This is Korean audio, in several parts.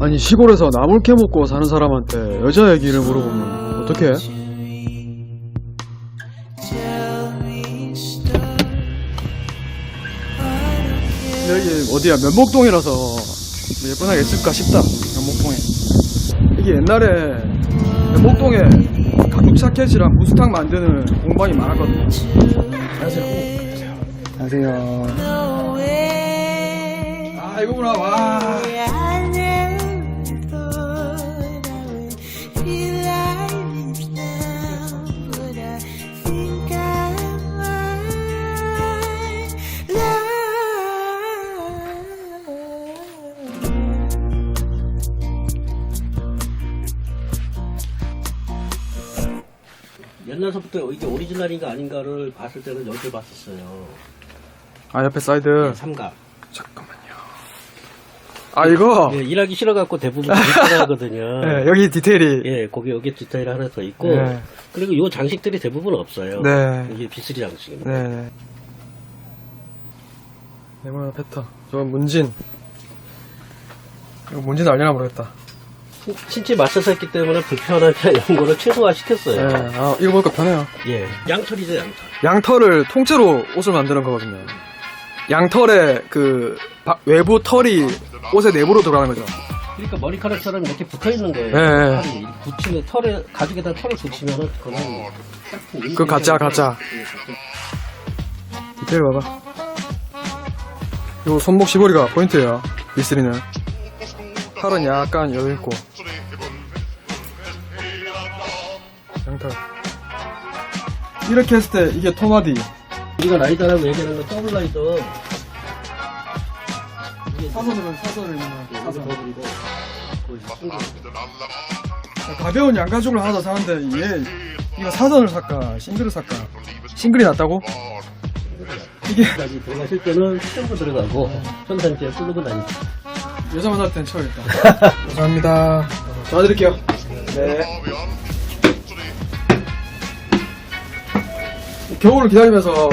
아니 시골에서 나물 캐먹고 사는 사람한테 여자 얘기를 물어보면 어떡해? 여기 어디야? 면목동이라서 뭐 예쁜하게 있을까 싶다 면목동에. 이게 옛날에 면목동에 가죽자켓이랑 무스탕 만드는 공방이 많았거든요. 안녕하세요. 안녕하세요. 아 이거구나 와 옛날서부터 이게 오리지널인가 아닌가를 봤을 때는 여기를 봤었어요. 아 옆에 사이드 삼각. 잠깐만요 아 이거 예, 일하기 싫어갖고 대부분 그렇게 하거든요. 네, 여기 디테일이 예, 거기 여기 디테일 하나 더 있고 네. 그리고 요 장식들이 대부분 없어요. 네. 이게 비스리 장식입니다. 네. 네모나 패턴. 저건 문진. 이거 문진 알려나 모르겠다. 신- 신체 맞춰서 했기 때문에 불편함이나 이런 거를 최소화 시켰어요. 네. 아, 이거 보니까 편해요. 예, 양털이죠 양털. 양털을 통째로 옷을 만드는 거거든요. 양털의 그 바- 외부 털이 옷의 내부로 들어가는 거죠. 그러니까 머리카락처럼 이렇게 붙어 있는 거예요. 네. 털이 이렇게 붙이면 털에 가죽에다 털을 붙이면은 그거는 그거 가짜, 가짜. 디테일 봐봐. 요 손목 시보리가 포인트예요. 미스리는. 팔은 약간 여유있고. 양털. 이렇게 했을 때 이게 토마디. 우리가 라이더라고 얘기하는 건 더블 라이더. 이게 사선으로 사선을 이게 사선. 더블이고. 가벼운 양가죽을 하나 더 사는데 얘 이거 사선을 살까 싱글을 살까 싱글이 낫다고? 이게 까지 들어가실 때는 수정구 들어가고 현상제 뚫고 다니죠. 여자만 살땐 쳐야겠다. 감사합니다. 도와드릴게요. 네. 겨울을 기다리면서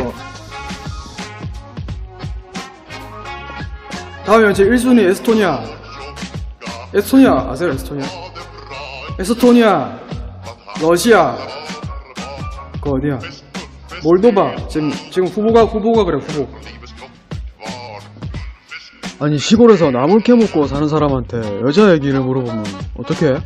다음에 제 1순위 에스토니아. 에스토니아 아세요 에스토니아? 에스토니아 러시아. 그 어디야? 몰도바. 지금 지금 후보가 후보가 그래 후보 아니 시골에서 나물 캐먹고 사는 사람한테 여자 얘기를 물어보면 어떡해?